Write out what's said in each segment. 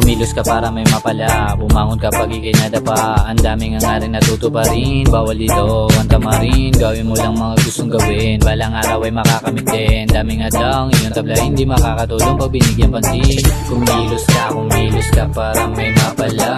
Kumilos ka para may mapala. Bumangon kapag ikay nadapa. Ang daming nga rin natuto pa rin. Bawal dito ang tamarin Gawin mo lang mga gustong gawin. Balang araw ay makakamit din. Daming adang iyong tabla Hindi makakatulong pag binigyan pansin Kumilos ka, kumilos ka para may mapala.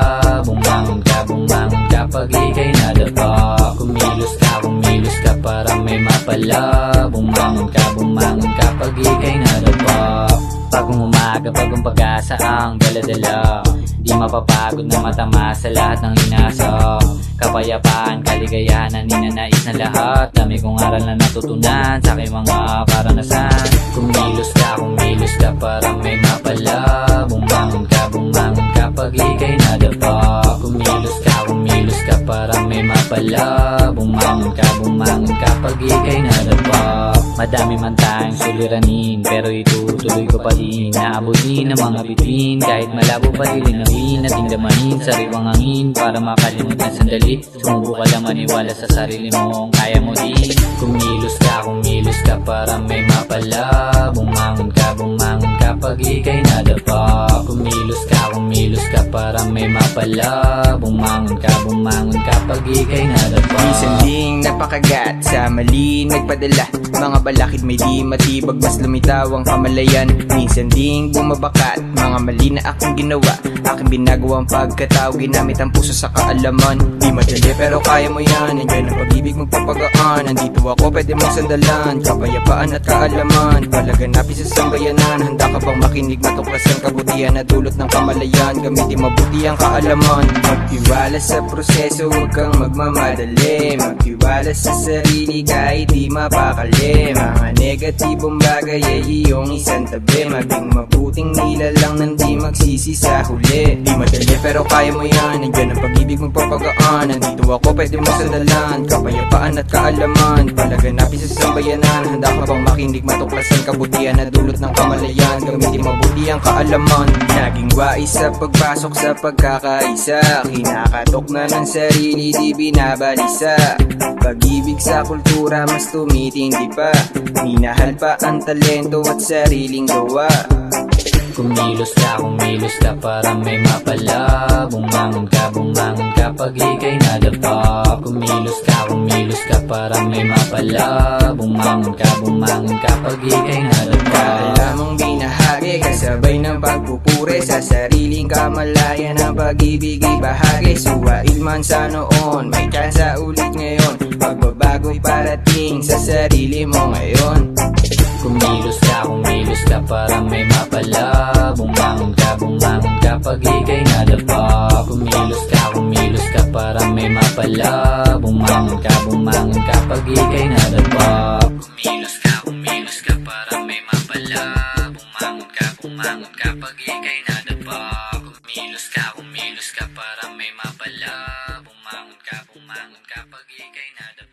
Bumangon ka, bumangon kapag ikay nadapa. Kumilos ka, kumilos ka para may mapala. Bumangon ka, bumangon kapag ikay nadapa. Bagong umaga, bagong pag-asa ang dala-dala. Di mapapagod na matama sa lahat ng inasa Kapayapaan, kaligayahan, ninanais na lahat. Dami kong aral na natutunan sa aking mga karanasan. Kumilos ka, kumilos ka para may mapala. Bumangon ka, bumangon kapag ikay nadapa. Kumilos ka, kumilos ka para may mapala. Bumangon ka, bumangon kapag ikay nadapa Madami man tayong suliranin Pero itutuloy ko pa din. Naabutin ng mga bituin Kahit malabo pa lilinawin At damanin sariwang hangin Para makalimut na sandali. Sumubo ka lang maniwala sa sarili mo Kaya mo din. Kumilos ka, kumilos ka para may mapala. Bumangon ka, bumangon kapag ikay nadapa. Kumilos ka, kumilos ka para may mapala. Bumangon ka, bumangon kapag ikay nadapa. Minsan napakagat. Sa mali nagpadala. Mga balakid may di matibag mas lumitaw ang kamalayan. Minsan ding bumabakat mga mali na aking ginawa. Aking binagawang pagkatao ginamit ang puso sa kaalaman. Di madali pero kaya mo yan. Nandiyan ang pag-ibig magpapagaan. Nandito ako pwede mong sandalan. Kapayapaan at kaalaman. Palaganapin sa sambayanan Handa ka bang makinig? Matuklasan kabutihan na dulot ng kamalayan. Gamitin mabuti ang kaalaman. Magtiwala sa proseso huwag kang magmamadali. Magtiwala sa sarili kahit di mapakali Mga negatibong bagay ay iyong isang tabi. Maging mabuting nilalang nang di magsisi sa huli. Di madali pero kaya mo yan. Nandiyan ang pag-ibig magpapagaan Nandito ako pwede mo sandalan Kapayapaan at kaalaman. Palaganapin sa sambayanan Handa ka bang makinig matuklasan kabutihan na dulot ng kamalayan? Gamitin mabuti ang kaalaman. Naging wais sa pagpasok sa pagkakaisa. Kinakatok na ng sarili di binabalisa Pag-ibig sa kultura mas tumitindi pa. Minahal pa ang talento at sariling gawa. Kumilos ka, kumilos ka para may mapala. Bumangon ka, bumangon kapag ikay nadapa Kumilos ka, kumilos ka para may mapala Bumangon ka, bumangon kapag ikay nadapa Lamang binahagi kasabay ng pagpupuri Sa sariling kamalayan ang pag-ibig ay bahagi. Suwail man sa noon, may tsansa ulit ngayon. Pagbabago'y parating sa sarili mo ngayon. Kumilos ka, kumilos ka para may mapala. Bumangon ka, bumangon kapag ikay nadapa Kumilos ka, kumilos ka para may mapala. Bumangon ka, bumangon kapag ikay nadapa Kumilos ka, kumilos ka para may mapala. Bumangon ka, bumangon kapag ikay nadapa